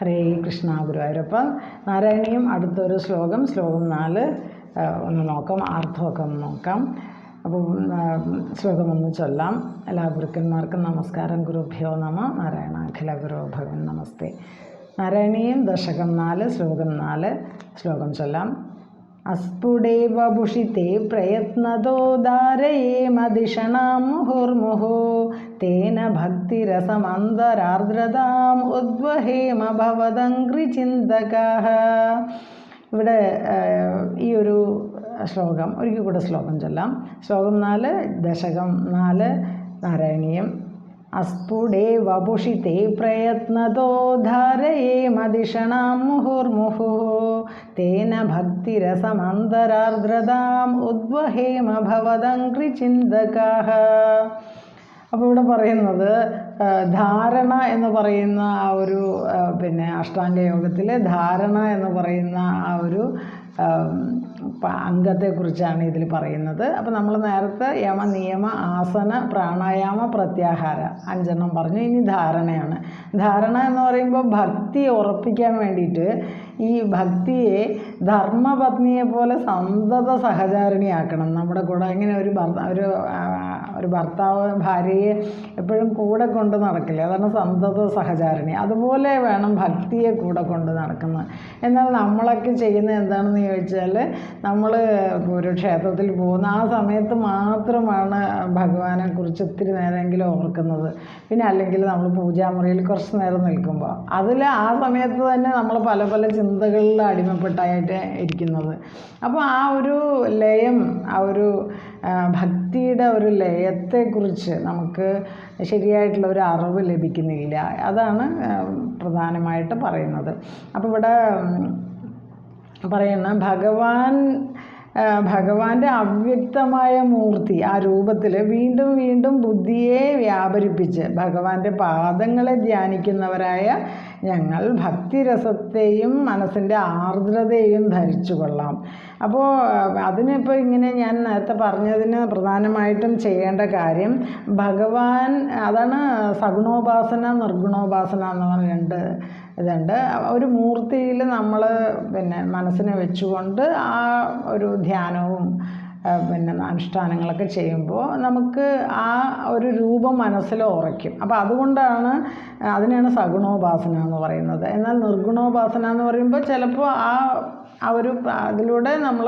ഹരേ കൃഷ്ണ ഗുരുവായൂരപ്പ. നാരായണീയം അടുത്തൊരു ശ്ലോകം ശ്ലോകം നാല്. ഒന്ന് നോക്കാം അർത്ഥമൊക്കെ ഒന്ന് നോക്കാം. അപ്പം ശ്ലോകമൊന്ന് ചൊല്ലാം. എല്ലാ ഗുരുക്കന്മാർക്കും നമസ്കാരം. ഗുരുഭ്യോ നമ നാരായണ അഖില ഗുരു ഭഗവൻ നമസ്തേ. നാരായണീയം ദശകം നാല് ശ്ലോകം നാല്. ശ്ലോകം ചൊല്ലാം. അസ്ഫുടേവ ഭുഷിത്തെ പ്രയത്നതോദാരയേമധിഷണാം മുഹുർമുഹോ. തേന ഭക്തിരസമന്തരാർദ്രതാം ഉദ്വഹേമ ഭവതങ്ക്രിചിന്തകാः ഇവിടെ ഈ ഒരു ശ്ലോകം ഒരിക്കൽ കൂടെ ശ്ലോകം ചൊല്ലാം. ശ്ലോകം നാല് ദശകം നാല് നാരായണീയം. അസ്ഫുടേ വപുഷിത്തെ പ്രയത്നതോ ധാരയേമധിഷണാം മുഹുർമുഹു തേന ഭക്തിരസമന്തരാർദ്രതാം ഉദ്വഹേമ ഭവതങ്ക്രിചിന്തകാः അപ്പോൾ ഇവിടെ പറയുന്നത് ധാരണ എന്ന് പറയുന്ന ആ ഒരു പിന്നെ അഷ്ടാംഗ യോഗത്തിലെ ധാരണ എന്ന് പറയുന്ന ആ ഒരു അംഗത്തെക്കുറിച്ചാണ് ഇതിൽ പറയുന്നത്. അപ്പോൾ നമ്മൾ നേരത്തെ യമ നിയമ ആസന പ്രാണായാമ പ്രത്യാഹാര അഞ്ചെണ്ണം പറഞ്ഞു. ഇനി ധാരണയാണ്. ധാരണ എന്ന് പറയുമ്പോൾ ഭക്തി ഉറപ്പിക്കാൻ വേണ്ടിയിട്ട് ഈ ഭക്തിയെ ധർമ്മപത്നിയെ പോലെ സന്തത സഹചാരിണിയാക്കണം. നമ്മുടെ കൂടെ ഇങ്ങനെ ഒരു ഒരു ഒരു ഭർത്താവ് ഭാര്യയെ എപ്പോഴും കൂടെ കൊണ്ട് നടക്കില്ല? അതാണ് സന്തത സഹചാരിണി. അതുപോലെ വേണം ഭക്തിയെ കൂടെ കൊണ്ട് നടക്കുന്നത്. എന്നാൽ നമ്മളൊക്കെ ചെയ്യുന്നത് എന്താണെന്ന് ചോദിച്ചാൽ നമ്മൾ ഒരു ക്ഷേത്രത്തിൽ പോകുന്ന ആ സമയത്ത് മാത്രമാണ് ഭഗവാനെ കുറിച്ച് ഒത്തിരി നേരമെങ്കിലും ഓർക്കുന്നത്. പിന്നെ അല്ലെങ്കിൽ നമ്മൾ പൂജാമുറിയിൽ കുറച്ച് നേരം നിൽക്കുമ്പോൾ. അതിൽ ആ സമയത്ത് തന്നെ നമ്മൾ പല പല ചിന്തകളിൽ അടിമപ്പെട്ടായിട്ട് ഇരിക്കുന്നത്. അപ്പോൾ ആ ഒരു ലയം ആ ഒരു ഭക്തിയുടെ ഒരു ലയത്തെക്കുറിച്ച് നമുക്ക് ശരിയായിട്ടുള്ള ഒരു അറിവ് ലഭിക്കുന്നില്ല. അതാണ് പ്രധാനമായിട്ട് പറയുന്നത്. അപ്പോൾ ഇവിടെ പറയുന്ന ഭഗവാൻ ഭഗവാന്റെ അവ്യക്തമായ മൂർത്തി ആ രൂപത്തിൽ വീണ്ടും വീണ്ടും ബുദ്ധിയെ വ്യാപരിപ്പിച്ച് ഭഗവാന്റെ പാദങ്ങളെ ധ്യാനിക്കുന്നവരായ ഞങ്ങൾ ഭക്തിരസത്തെയും മനസ്സിന്റെ ആർദ്രതയും ധരിച്ചു കൊള്ളാം. അപ്പോൾ അതിനിപ്പോൾ ഇങ്ങനെ ഞാൻ നേരത്തെ പറഞ്ഞതിന് പ്രധാനമായിട്ടും ചെയ്യേണ്ട കാര്യം ഭഗവാൻ അതാണ് സഗുണോപാസന നിർഗുണോപാസന എന്ന് പറഞ്ഞ രണ്ട് ഇതുണ്ട്. ഒരു മൂർത്തിയിൽ നമ്മൾ പിന്നെ മനസ്സിനെ വെച്ചുകൊണ്ട് ആ ഒരു ധ്യാനവും പിന്നെ അനുഷ്ഠാനങ്ങളൊക്കെ ചെയ്യുമ്പോൾ നമുക്ക് ആ ഒരു രൂപം മനസ്സിൽ ഉറയ്ക്കും. അപ്പോൾ അതുകൊണ്ടാണ് അതിനെയാണ് സഗുണോപാസന എന്ന് പറയുന്നത്. എന്നാൽ നിർഗുണോപാസന എന്ന് പറയുമ്പോൾ ചിലപ്പോൾ ആ പ്ര- അതിലൂടെ നമ്മൾ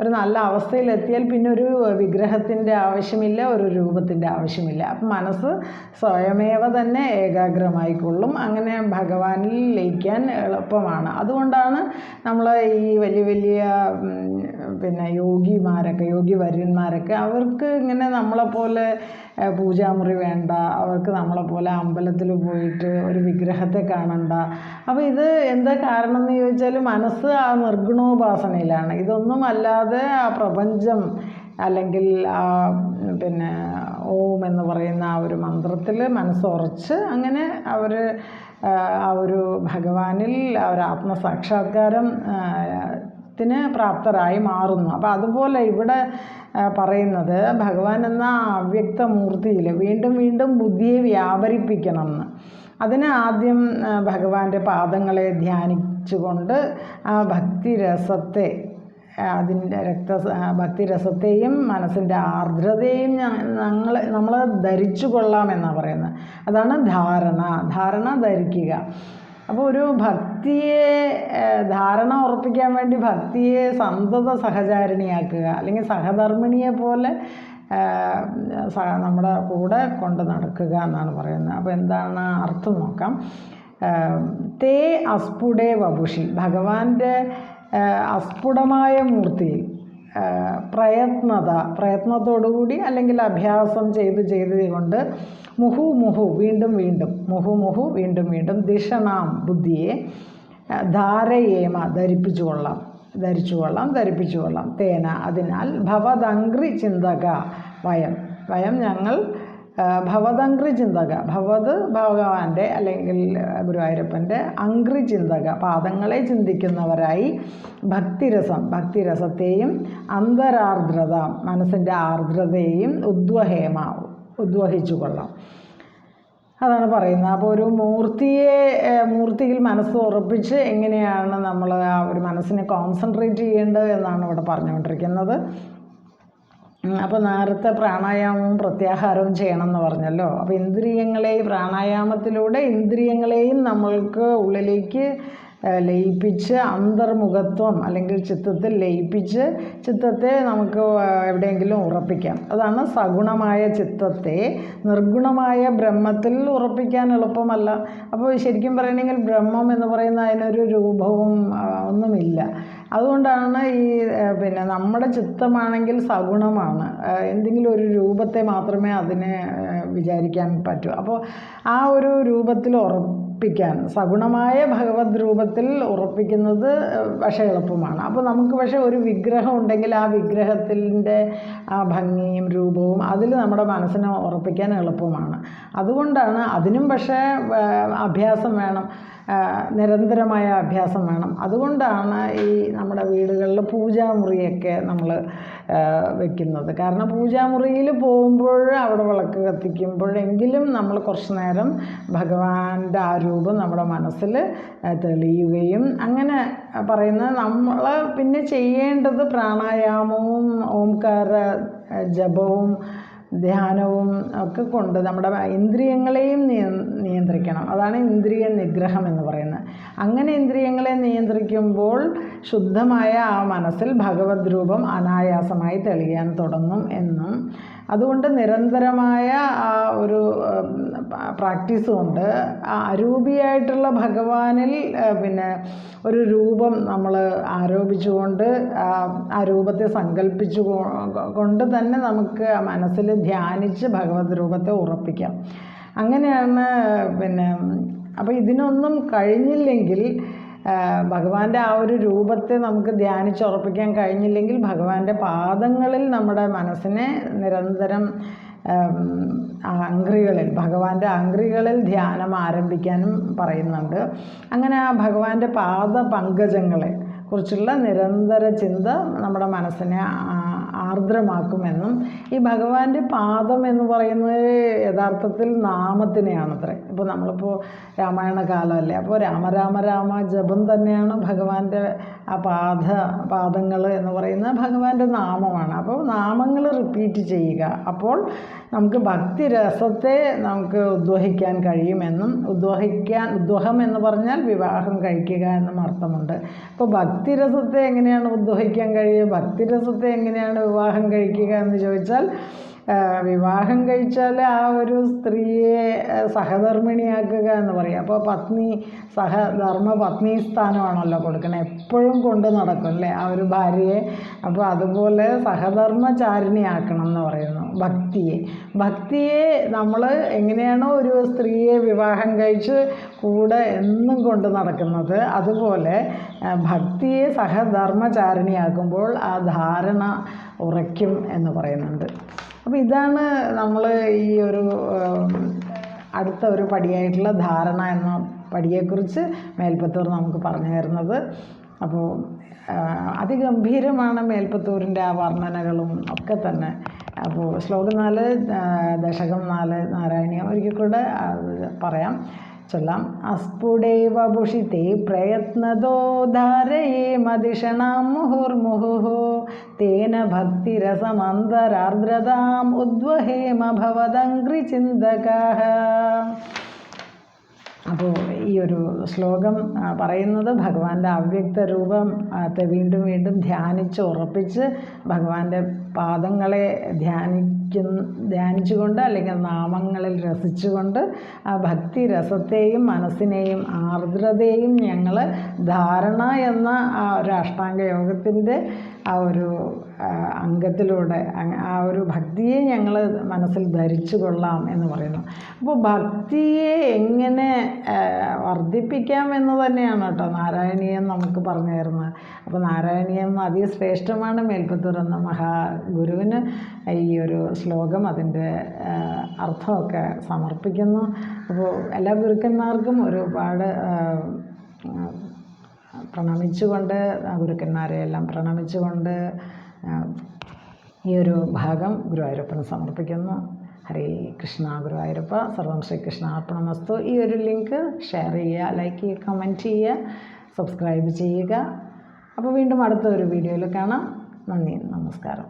ഒരു നല്ല അവസ്ഥയിലെത്തിയാൽ പിന്നെ ഒരു വിഗ്രഹത്തിന്റെ ആവശ്യമില്ല ഒരു രൂപത്തിന്റെ ആവശ്യമില്ല. അപ്പം മനസ്സ് സ്വയമേവ തന്നെ ഏകാഗ്രമായിക്കൊള്ളും. അങ്ങനെ ഭഗവാനിൽ ലയിക്കാൻ എളുപ്പമാണ്. അതുകൊണ്ടാണ് നമ്മൾ ഈ വലിയ വലിയ പിന്നെ യോഗിമാരൊക്കെ യോഗി വര്യന്മാരൊക്കെ അവർക്ക് ഇങ്ങനെ നമ്മളെപ്പോലെ പൂജാമുറി വേണ്ട അവർക്ക് നമ്മളെപ്പോലെ അമ്പലത്തിൽ പോയിട്ട് ഒരു വിഗ്രഹത്തെ കാണണ്ട. അപ്പോൾ ഇത് എന്താ കാരണം എന്ന് ചോദിച്ചാൽ മനസ്സ് ആ നിർഗുണോപാസനയിലാണ്. ഇതൊന്നും അല്ലാതെ ആ പ്രപഞ്ചം അല്ലെങ്കിൽ ആ പിന്നെ ഓം എന്ന് പറയുന്ന ആ ഒരു മന്ത്രത്തിൽ മനസ്സുറച്ച് അങ്ങനെ അവർ ആ ഒരു ഭഗവാനിൽ ആ ഒരു ആത്മസാക്ഷാത്കാരം ത്തിന് പ്രാപ്തരായി മാറുന്നു. അപ്പോൾ അതുപോലെ ഇവിടെ പറയുന്നത് ഭഗവാൻ എന്ന അവ്യക്തമൂർത്തിയിൽ വീണ്ടും വീണ്ടും ബുദ്ധിയെ വ്യാപരിപ്പിക്കണം എന്ന്. അതിന് ആദ്യം ഭഗവാന്റെ പാദങ്ങളെ ധ്യാനിച്ചുകൊണ്ട് ആ ഭക്തിരസത്തെ അതിന്റെ രക്ത ഭക്തിരസത്തെയും മനസ്സിന്റെ ആർദ്രതയും ഞങ്ങൾ നമ്മൾ ധരിച്ചു കൊള്ളാമെന്നാണ് പറയുന്നത്. അതാണ് ധാരണ. ധാരണ ധരിക്കുക. അപ്പോൾ ഒരു ഭക്തിയെ ധാരണ ഉറപ്പിക്കാൻ വേണ്ടി ഭക്തിയെ സന്തത സഹചാരിണിയാക്കുക അല്ലെങ്കിൽ സഹധർമ്മിണിയെ പോലെ നമ്മുടെ കൂടെ കൊണ്ട് നടക്കുക എന്നാണ് പറയുന്നത്. അപ്പോൾ എന്താണ് അർത്ഥം നോക്കാം. തേ അസ്ഫുടേ വപുഷി ഭഗവാന്റെ അസ്ഫുടമായ മൂർത്തിയിൽ പ്രയത്നത പ്രയത്നത്തോടുകൂടി അല്ലെങ്കിൽ അഭ്യാസം ചെയ്ത് ചെയ്തുകൊണ്ട് മുഹു മുഹു വീണ്ടും വീണ്ടും മുഹു മുഹു വീണ്ടും വീണ്ടും ദിഷണാം ബുദ്ധിയെ ധാരയേമ ധരിപ്പിച്ചു കൊള്ളാം ധരിച്ചു കൊള്ളാം ധരിപ്പിച്ചു കൊള്ളാം. തേന അതിനാൽ ഭവതങ്ക്രി ചിന്തക വയം. വയം ഞങ്ങൾ ആ, ഭവതങ്ക്രി ചിന്തക ഭവത് ഭഗവാന്റെ അല്ലെങ്കിൽ ഗുരുവായൂരപ്പന്റെ അങ്ക്രി ചിന്തക പാദങ്ങളെ ചിന്തിക്കുന്നവരായി ഭക്തിരസം ഭക്തിരസത്തെയും അന്തരാർദ്രത മനസ്സിന്റെ ആർദ്രതയെയും ഉദ്വഹേമ ഉദ്വഹിച്ചു കൊള്ളാം അതാണ് പറയുന്നത്. അപ്പോൾ ഒരു മൂർത്തിയെ മൂർത്തിയിൽ മനസ്സ് ഉറപ്പിച്ച് എങ്ങനെയാണ് നമ്മൾ ആ ഒരു മനസ്സിനെ കോൺസെൻട്രേറ്റ് ചെയ്യേണ്ടത് എന്നാണ് ഇവിടെ പറഞ്ഞുകൊണ്ടിരിക്കുന്നത്. അപ്പോൾ നേരത്തെ പ്രാണായാമവും പ്രത്യാഹാരവും ചെയ്യണം എന്ന് പറഞ്ഞല്ലോ. അപ്പോൾ ഇന്ദ്രിയങ്ങളെ പ്രാണായാമത്തിലൂടെ ഇന്ദ്രിയങ്ങളെയും നമ്മൾക്ക് ഉള്ളിലേക്ക് ലയിപ്പിച്ച് അന്തർമുഖത്വം അല്ലെങ്കിൽ ചിത്തത്തിൽ ലയിപ്പിച്ച് ചിത്തത്തെ നമുക്ക് എവിടെയെങ്കിലും ഉറപ്പിക്കാം. അതാണ് സഗുണമായ ചിത്തത്തെ നിർഗുണമായ ബ്രഹ്മത്തിൽ ഉറപ്പിക്കാൻ എളുപ്പമല്ല. അപ്പോൾ ശരിക്കും പറയണമെങ്കിൽ ബ്രഹ്മം എന്ന് പറയുന്ന അതിനൊരു രൂപവും ഒന്നുമില്ല. അതുകൊണ്ടാണ് ഈ പിന്നെ നമ്മുടെ ചിത്തമാണെങ്കിൽ സഗുണമാണ്. എന്തെങ്കിലും ഒരു രൂപത്തെ മാത്രമേ അതിനെ വിചാരിക്കാൻ പറ്റൂ. അപ്പോൾ ആ ഒരു രൂപത്തിൽ ഉറപ്പിക്കാൻ സഗുണമായ ഭഗവത് രൂപത്തിൽ ഉറപ്പിക്കുന്നത് പക്ഷേ എളുപ്പമാണ്. അപ്പോൾ നമുക്ക് പക്ഷേ ഒരു വിഗ്രഹം ഉണ്ടെങ്കിൽ ആ വിഗ്രഹത്തിന്റെ ആ ഭംഗിയും രൂപവും അതിൽ നമ്മുടെ മനസ്സിനെ ഉറപ്പിക്കാൻ എളുപ്പമാണ്. അതുകൊണ്ടാണ് അതിനും പക്ഷേ അഭ്യാസം വേണം നിരന്തരമായ അഭ്യാസം വേണം. അതുകൊണ്ടാണ് ഈ നമ്മുടെ വീടുകളിൽ പൂജാമുറിയൊക്കെ നമ്മൾ വെക്കുന്നത്. കാരണം പൂജാമുറിയിൽ പോകുമ്പോൾ അവിടെ വിളക്ക് കത്തിക്കുമ്പോഴെങ്കിലും നമ്മൾ കുറച്ച് നേരം ഭഗവാന്റെ ആ രൂപം നമ്മുടെ മനസ്സിൽ തെളിയുകയും അങ്ങനെ പറയുന്ന നമ്മൾ പിന്നെ ചെയ്യേണ്ടത് പ്രാണായാമവും ഓംകാര ജപവും ധ്യാനവും ഒക്കെ കൊണ്ട് നമ്മുടെ ഇന്ദ്രിയങ്ങളെയും നിയ- നിയന്ത്രിക്കണം. അതാണ് ഇന്ദ്രിയ നിഗ്രഹം എന്ന് പറയുന്നത്. അങ്ങനെ ഇന്ദ്രിയങ്ങളെ നിയന്ത്രിക്കുമ്പോൾ ശുദ്ധമായ ആ മനസ്സിൽ ഭഗവത് രൂപം അനായാസമായി തെളിയാൻ തുടങ്ങും എന്നും. അതുകൊണ്ട് നിരന്തരമായ ആ ഒരു പ്രാക്ടീസ് കൊണ്ട് അരൂപിയായിട്ടുള്ള ഭഗവാനിൽ പിന്നെ ഒരു രൂപം നമ്മൾ ആരോപിച്ചുകൊണ്ട് ആ രൂപത്തെ സങ്കല്പിച്ചു കൊണ്ട് തന്നെ നമുക്ക് മനസ്സിൽ ധ്യാനിച്ച് ഭഗവത് രൂപത്തെ ഉറപ്പിക്കാം. അങ്ങനെയാണ് പിന്നെ അപ്പോൾ ഇതിനൊന്നും കഴിഞ്ഞില്ലെങ്കിൽ ഭഗവാന്റെ ആ ഒരു രൂപത്തെ നമുക്ക് ധ്യാനിച്ചുറപ്പിക്കാൻ കഴിഞ്ഞില്ലെങ്കിൽ ഭഗവാന്റെ പാദങ്ങളിൽ നമ്മുടെ മനസ്സിനെ നിരന്തരം ഉം, ഭഗവാന്റെ അംഗ്രികളിൽ ധ്യാനം ആരംഭിക്കാനും പറയുന്നുണ്ട്. അങ്ങനെ ആ ഭഗവാന്റെ പാദ പങ്കജങ്ങളെ കുറിച്ചുള്ള നിരന്തര ചിന്ത നമ്മുടെ മനസ്സിനെ ആർദ്രമാക്കുമെന്നും ഈ ഭഗവാന്റെ പാദം എന്ന് പറയുന്നത് യഥാർത്ഥത്തിൽ നാമത്തിനെയാണത്രേ. ഇപ്പോൾ നമ്മളിപ്പോൾ രാമായണ കാലമല്ലേ അപ്പോൾ രാമ രാമ രാമ ജപം തന്നെയാണ് ഭഗവാന്റെ ആ പാദ പാദങ്ങൾ എന്ന് പറയുന്നത് ഭഗവാന്റെ നാമമാണ്. അപ്പോൾ നാമങ്ങൾ റിപ്പീറ്റ് ചെയ്യുക. അപ്പോൾ നമുക്ക് ഭക്തി രസത്തെ നമുക്ക് ഉദ്വഹിക്കാൻ കഴിയുമെന്നും ഉദ്വഹിക്കാൻ ഉദ്വഹം എന്ന് പറഞ്ഞാൽ വിവാഹം കഴിക്കുക എന്നും അർത്ഥമുണ്ട്. അപ്പോൾ ഭക്തിരസത്തെ എങ്ങനെയാണ് ഉദ്വഹിക്കാൻ കഴിയുക? ഭക്തിരസത്തെ എങ്ങനെയാണ് വിവാഹം കഴിക്കുക എന്ന് ചോദിച്ചാൽ വിവാഹം കഴിച്ചാൽ ആ ഒരു സ്ത്രീയെ സഹധർമ്മിണിയാക്കുക എന്ന് പറയും. അപ്പോൾ പത്നി സഹധർമ്മ പത്നി സ്ഥാനമാണല്ലോ കൊടുക്കണേ. എപ്പോഴും കൊണ്ട് നടക്കും അല്ലേ? ആ ഒരു ഭാര്യയെ. അപ്പോൾ അതുപോലെ സഹധർമ്മചാരിണിയാക്കണം എന്ന് പറയുന്നു ഭക്തിയെ. ഭക്തിയെ നമ്മൾ എങ്ങനെയാണോ ഒരു സ്ത്രീയെ വിവാഹം കഴിച്ച് കൂടെ എന്നും കൊണ്ട് നടക്കുന്നത്. അതുപോലെ ഭക്തിയെ സഹധർമ്മചാരിണിയാക്കുമ്പോൾ ആ ധാരണ ഉറയ്ക്കും എന്ന് പറയുന്നുണ്ട്. അപ്പോൾ ഇതാണ് നമ്മൾ ഈ ഒരു അടുത്ത ഒരു പടിയായിട്ടുള്ള ധാരണ എന്ന പടിയെക്കുറിച്ച് മേൽപ്പത്തൂർ നമുക്ക് പറഞ്ഞു തരുന്നത്. അപ്പോൾ അതിഗംഭീരമാണ് മേൽപ്പത്തൂരിന്റെ ആ വർണനകളും ഒക്കെ തന്നെ. അപ്പോൾ ശ്ലോകം നാല് ദശകം നാല് നാരായണീയം ഒരിക്കൽ കൂടെ പറയാം. ചൊല്ലാം. അസ്ഫുടൈവ ഭുഷിത്തെ പ്രയത്നതോ ധാരയേ മതിഷണാം മുഹുർമുഹുः തേന ഭക്തിരസമന്തരാർദ്രതാം ഉദ്വഹേമ ഭവദംഘ്രിചിന്തകാः അപ്പോൾ ഈ ഒരു ശ്ലോകം പറയുന്നത് ഭഗവാന്റെ അവ്യക്ത രൂപം ആ, വീണ്ടും വീണ്ടും ധ്യാനിച്ച് ഉറപ്പിച്ച് ഭഗവാന്റെ പാദങ്ങളെ ധ്യാനിക്കുന്ന ധ്യാനിച്ചുകൊണ്ട് അല്ലെങ്കിൽ നാമങ്ങളിൽ രസിച്ചുകൊണ്ട് ആ ഭക്തി രസത്തെയും മനസ്സിനെയും ആർദ്രതയും ഞങ്ങൾ ധാരണ എന്ന ആ ഒരു അഷ്ടാംഗ യോഗത്തിന്റെ ആ ഒരു അംഗത്തിലൂടെ ആ ഒരു ഭക്തിയെ ഞങ്ങൾ മനസ്സിൽ ധരിച്ചു കൊള്ളാം എന്ന് പറയുന്നു. അപ്പോൾ ഭക്തിയെ എങ്ങനെ വർദ്ധിപ്പിക്കാം എന്ന് തന്നെയാണ് കേട്ടോ നാരായണീയം നമുക്ക് പറഞ്ഞു തരുന്നത്. അപ്പോൾ നാരായണീയം അതിശ്രേഷ്ഠമാണ്. മേൽപ്പത്തൂർ എന്ന മഹാഗുരുവിന് ഈ ഒരു ശ്ലോകം അതിന്റെ അർത്ഥമൊക്കെ സമർപ്പിക്കുന്നു. അപ്പോൾ എല്ലാ ഗുരുക്കന്മാർക്കും ഒരുപാട് പ്രണമിച്ചുകൊണ്ട് ഗുരുക്കന്മാരെ എല്ലാം പ്രണമിച്ചുകൊണ്ട് ഈ ഒരു ഭാഗം ഗുരുവായൂരപ്പന് സമർപ്പിക്കുന്നു. ഹരേ കൃഷ്ണ ഗുരുവായൂരപ്പ സർവം ശ്രീകൃഷ്ണ അർപ്പണമസ്തു. ഈ ഒരു ലിങ്ക് ഷെയർ ചെയ്യുക ലൈക്ക് ചെയ്യുക കമന്റ് ചെയ്യുക സബ്സ്ക്രൈബ് ചെയ്യുക. അപ്പോൾ വീണ്ടും അടുത്ത ഒരു വീഡിയോയിൽ കാണാം. നന്ദി നമസ്കാരം.